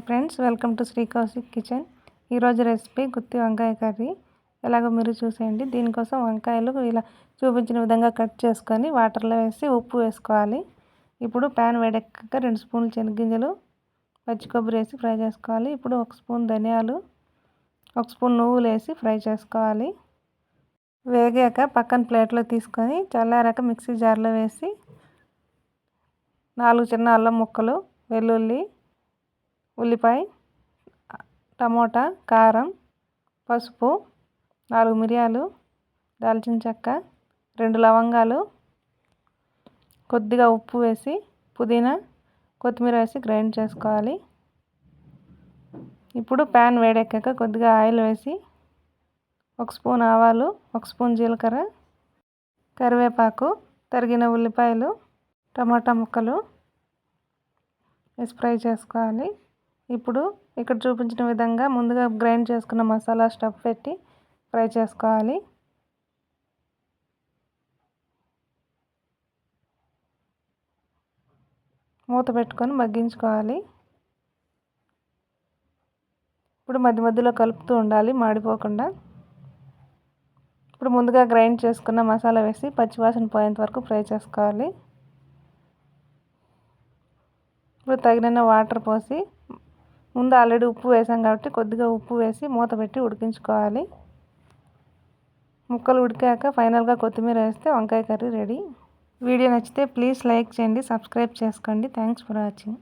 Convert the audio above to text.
Hi friends welcome to Shri Kaushik kitchen ఈరోజు recipe గుత్తి వంకాయ కర్రీ. ఎలాగో మీరు చూసేయండి. దీనికోసం వంకాయలు ఇలా చూపించిన విధంగా కట్ చేసుకొని వాటర్లో వేసి ఉప్పు వేసుకోవాలి. ఇప్పుడు ప్యాన్ వేడెక్కక రెండు స్పూన్లు శనగింజలు పచ్చి కొబ్బరి వేసి ఫ్రై చేసుకోవాలి. ఇప్పుడు ఒక స్పూన్ ధనియాలు ఒక స్పూన్ నువ్వులు వేసి ఫ్రై చేసుకోవాలి. వేగాక పక్కన ప్లేట్లో తీసుకొని చల్లారాక మిక్సీ జార్లో వేసి నాలుగు చిన్న అల్లం ముక్కలు వెల్లుల్లి ఉల్లిపాయ టమోటా కారం పసుపు నాలుగు మిరియాలు దాల్చిన చెక్క రెండు లవంగాలు కొద్దిగా ఉప్పు వేసి పుదీనా కొత్తిమీర వేసి గ్రైండ్ చేసుకోవాలి. ఇప్పుడు ప్యాన్ వేడెక్కాక కొద్దిగా ఆయిల్ వేసి ఒక స్పూన్ ఆవాలు ఒక స్పూన్ జీలకర్ర కరివేపాకు తరిగిన ఉల్లిపాయలు టమాటా ముక్కలు వేసి ఫ్రై చేసుకోవాలి. ఇప్పుడు ఇక్కడ చూపించిన విధంగా ముందుగా గ్రైండ్ చేసుకున్న మసాలా స్టఫ్ పెట్టి ఫ్రై చేసుకోవాలి. మూత పెట్టుకొని మగ్గించుకోవాలి. ఇప్పుడు మధ్య మధ్యలో కలుపుతూ ఉండాలి మాడిపోకుండా. ఇప్పుడు ముందుగా గ్రైండ్ చేసుకున్న మసాలా వేసి పచ్చివాసన పోయేంత వరకు ఫ్రై చేసుకోవాలి. ఇప్పుడు తగిన వాటర్ పోసి ముందు ఆల్రెడీ ఉప్పు వేసాం కాబట్టి కొద్దిగా ఉప్పు వేసి మూత పెట్టి ఉడికించుకోవాలి. ముక్కలు ఉడికాక ఫైనల్గా కొత్తిమీర వేస్తే వంకాయ కర్రీ రెడీ. వీడియో నచ్చితే ప్లీజ్ లైక్ చేయండి సబ్స్క్రైబ్ చేసుకోండి. Thanks for watching.